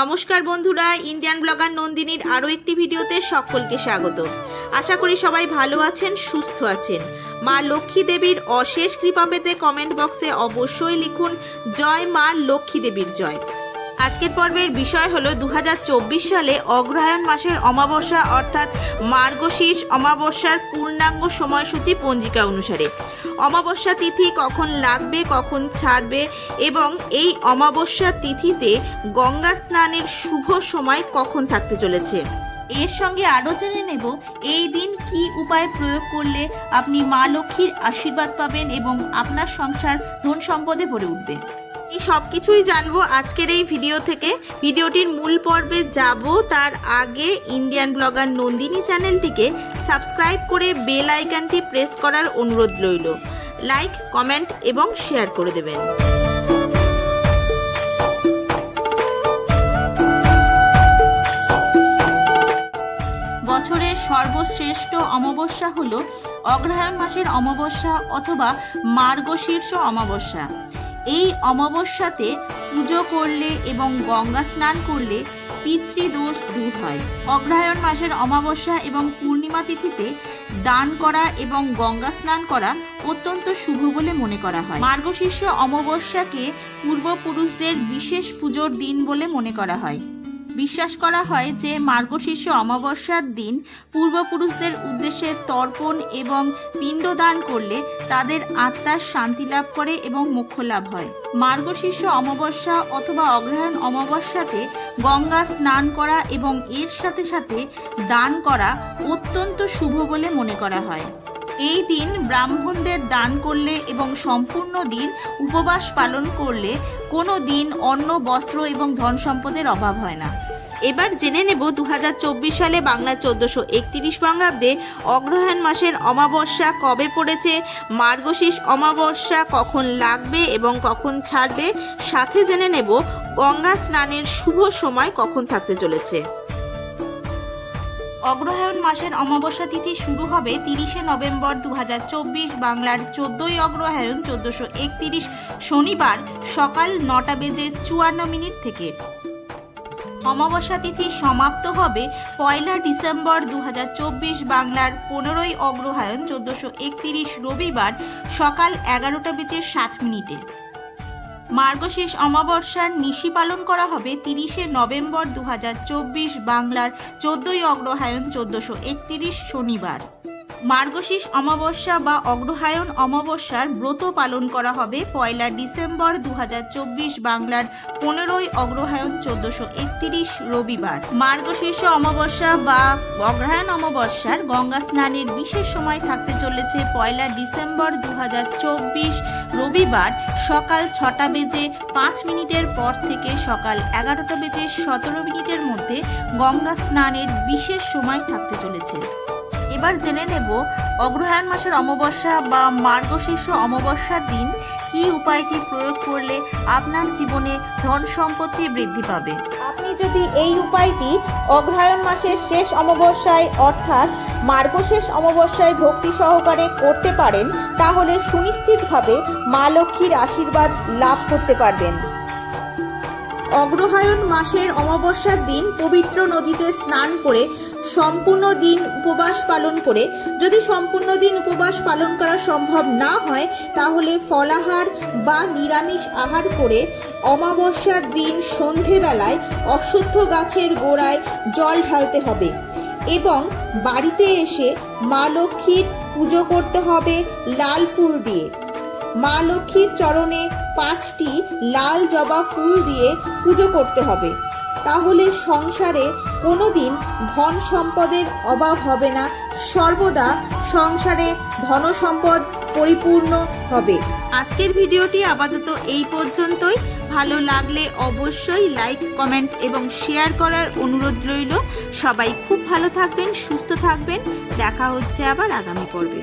নমস্কার বন্ধুরা, Indian blogger নন্দিনীর আরও একটি ভিডিওতে সকলকে স্বাগত। আশা করি সবাই ভালো আছেন, সুস্থ আছেন। মা লক্ষ্মী দেবীর অশেষ কৃপা পেতে কমেন্ট বক্সে অবশ্যই লিখুন, জয় মা লক্ষ্মী দেবীর জয়। আজকের পর্বের বিষয় হলো দু হাজার চব্বিশ সালে অগ্রহায়ণ মাসের অমাবস্যা, অর্থাৎ মার্গশীর্ষ অমাবস্যার পূর্ণাঙ্গ সময়সূচি পঞ্জিকা অনুসারে। অমাবস্যা তিথি কখন লাগবে, কখন ছাড়বে এবং এই অমাবস্যা তিথিতে গঙ্গা স্নানের শুভ সময় কখন থাকতে চলেছে? এর সঙ্গে আরও জেনে নেব, এই দিন কি উপায় প্রয়োগ করলে আপনি মা লক্ষ্মীর আশীর্বাদ পাবেন এবং আপনার সংসার ধন সম্পদে ভরে উঠবে। এই সব কিছুই জানব আজকের এই ভিডিও থেকে। ভিডিওটির মূল পর্বে যাব, তার আগে ইন্ডিয়ান ব্লগার নন্দিনী চ্যানেলটিকে সাবস্ক্রাইব করে বেল আইকনটি প্রেস করার অনুরোধ রইল। লাইক, কমেন্ট এবং শেয়ার করে দেবেন। বছরের সর্বশ্রেষ্ঠ অমাবস্যা হল অগ্রহায়ণ মাসের অমাবস্যা অথবা মার্গশীর্ষ অমাবস্যা। অমাবস্যাতে পুজো করলে এবং গঙ্গা স্নান করলে পিতৃদোষ দূর হয়। অগ্রহায়ণ মাসের অমাবস্যা এবং পূর্ণিমা তিথিতে দান করা এবং গঙ্গা স্নান করা অত্যন্ত শুভ বলে মনে করা হয়। মার্গশীর্ষ অমাবস্যাকে পূর্বপুরুষদের বিশেষ পুজোর দিন বলে মনে করা হয়। বিশ্বাস করা হয় যে মার্গশীর্ষ অমাবস্যার দিন পূর্বপুরুষদের উদ্দেশ্যে তর্পণ এবং পিণ্ডদান করলে তাদের আত্মার শান্তি লাভ করে এবং মোক্ষ লাভ হয়। মার্গশীর্ষ অমাবস্যা অথবা অগ্রহায়ণ অমাবস্যাতে গঙ্গা স্নান করা এবং এর সাথে সাথে দান করা অত্যন্ত শুভ বলে মনে করা হয়। এই দিন ব্রাহ্মণদের দান করলে এবং সম্পূর্ণ দিন উপবাস পালন করলে কোনো দিন অন্ন, বস্ত্র এবং ধন সম্পদের অভাব হয় না। এবার জেনে নেব দু হাজার চব্বিশ সালে বাংলা চোদ্দোশো একত্রিশ বঙ্গাব্দে অগ্রহায়ণ মাসের অমাবস্যা কবে পড়েছে মার্গশীর্ষ অমাবস্যা কখন লাগবে এবং কখন ছাড়বে, সাথে জেনে নেব গঙ্গা স্নানের শুভ সময় কখন থাকতে চলেছে। অগ্রহায়ণ মাসের অমাবস্যা তিথি শুরু হবে তিরিশে নভেম্বর দু হাজার চব্বিশ, বাংলার চোদ্দই অগ্রহায়ণ চোদ্দশো একতিরিশ, শনিবার সকাল নটা বেজে চুয়ান্ন মিনিট থেকে। অমাবস্যা তিথি সমাপ্ত হবে পয়লা ডিসেম্বর দু হাজার চব্বিশ, বাংলার পনেরোই অগ্রহায়ণ চোদ্দশো রবিবার সকাল এগারোটা বেজে ষাট মিনিটে। মার্গশীর্ষ অমাবস্যার নিশি পালন করা হবে তিরিশে নভেম্বর দু হাজার চব্বিশ বাংলার চোদ্দই অগ্রহায়ণ চোদ্দশো একত্রিশ শনিবার। মার্গশীর্ষ অমাবস্যা বা অগ্রহায়ণ অমাবস্যার ব্রত পালন করা হবে পয়লা ডিসেম্বর দু হাজার চব্বিশ বাংলার পনেরোই অগ্রহায়ণ চোদ্দশো একতিরিশ রবিবার। মার্গশীর্ষ অমাবস্যা বা অগ্রহায়ণ অমাবস্যার গঙ্গা স্নানের বিশেষ সময় থাকতে চলেছে পয়লা ডিসেম্বর দু হাজার চব্বিশ রবিবার সকাল ছটা বেজে পাঁচ মিনিটের পর থেকে সকাল এগারোটা বেজে সতেরো মিনিটের মধ্যে গঙ্গা স্নানের বিশেষ সময় থাকতে চলেছে। এবার জেনে নেব অগ্রহায়ণ মাসের অমাবস্যা বা মার্গশীর্ষ অমাবস্যার দিন কি উপায়টি প্রয়োগ করলে আপনার জীবনে ধন সম্পত্তি বৃদ্ধি পাবে? আপনি যদি এই উপায়টি অগ্রহায়ণ মাসের শেষ অমাবস্যায় অর্থাৎ মার্গশেষ অমাবস্যায় ভক্তি সহকারে করতে পারেন তাহলে সুনিশ্চিতভাবে মা লক্ষ্মীর আশীর্বাদ লাভ করতে পারবেন। অগ্রহায়ণ মাসের অমাবস্যার দিন পবিত্র নদীতে স্নান করে সম্পূর্ণ দিন উপবাস পালন করে। যদি সম্পূর্ণ দিন উপবাস পালন করা সম্ভব না হয়, তাহলে ফলাহার বা নিরামিষ আহার করে অমাবস্যার দিন সন্ধেবেলায় অশ্বত্থ গাছের গোড়ায় জল ঢালতে হবে এবং বাড়িতে এসে মা লক্ষ্মীর পুজো করতে হবে লাল ফুল দিয়ে। মা লক্ষ্মীর চরণে পাঁচটি লাল জবা ফুল দিয়ে পুজো করতে হবে। তাহলে সংসারে কোনোদিন ধন সম্পদের অভাব হবে না। সর্বদা সংসারে ধন সম্পদ পরিপূর্ণ হবে। আজকের ভিডিওটি আপাতত এই পর্যন্তই। ভালো লাগলে অবশ্যই লাইক, কমেন্ট এবং শেয়ার করার অনুরোধ রইল। সবাই খুব ভালো থাকবেন, সুস্থ থাকবেন। দেখা হচ্ছে আবার আগামী পর্বে।